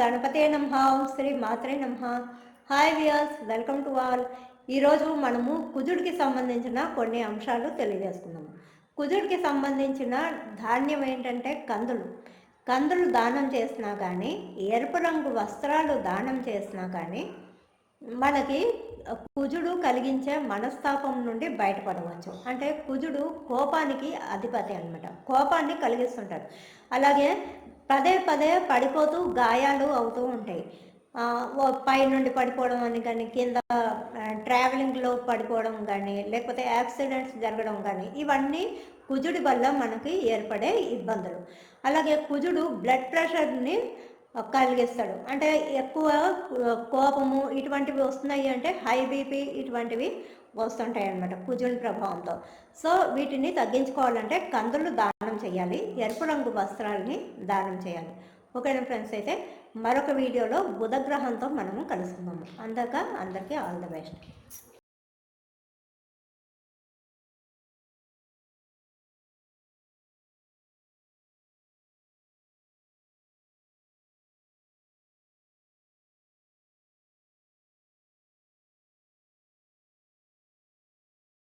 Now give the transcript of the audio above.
శ్రీ మాత్రే నమ. Hi viewers welcome to all. ఈరోజు మనము కుజుడికి సంబంధించిన కొన్ని అంశాలు తెలియజేసుకుందాము కుజుడికి సంబంధించిన ధాన్యం ఏంటంటే కందులు. కందులు దానం చేసినా కానీ ఎరుపు రంగు వస్త్రాలు దానం చేసినా కానీ మనకి కుజుడు కలిగించే మనస్తాపం నుండి బయటపడవచ్చు. అంటే కుజుడు కోపానికి అధిపతి అనమాట కోపాన్ని కలిగిస్తుంటాడు. అలాగే పదే పదే పడిపోతూ గాయాలు అవుతూ ఉంటాయి. పై నుండి పడిపోవడం అని కానీ కింద ట్రావెలింగ్లో పడిపోవడం కానీ లేకపోతే యాక్సిడెంట్స్ జరగడం కానీ ఇవన్నీ కుజుడి వల్ల మనకి ఏర్పడే ఇబ్బందులు. అలాగే కుజుడు బ్లడ్ ప్రెషర్ని కలిగిస్తాడు అంటే ఎక్కువ కోపము ఇటువంటివి వస్తున్నాయి అంటే హై బీపీ ఇటువంటివి వస్తుంటాయి అన్నమాట కుజుని ప్రభావంతో. సో వీటిని తగ్గించుకోవాలంటే కందులు దానం చేయాలి ఎరుపు రంగు వస్త్రాలని దానం చేయాలి. ఓకేనా ఫ్రెండ్స్? అయితే మరొక వీడియోలో బుధగ్రహంతో మనము కలుసుకుందాము. అందాక అందరికీ ఆల్ ద బెస్ట్.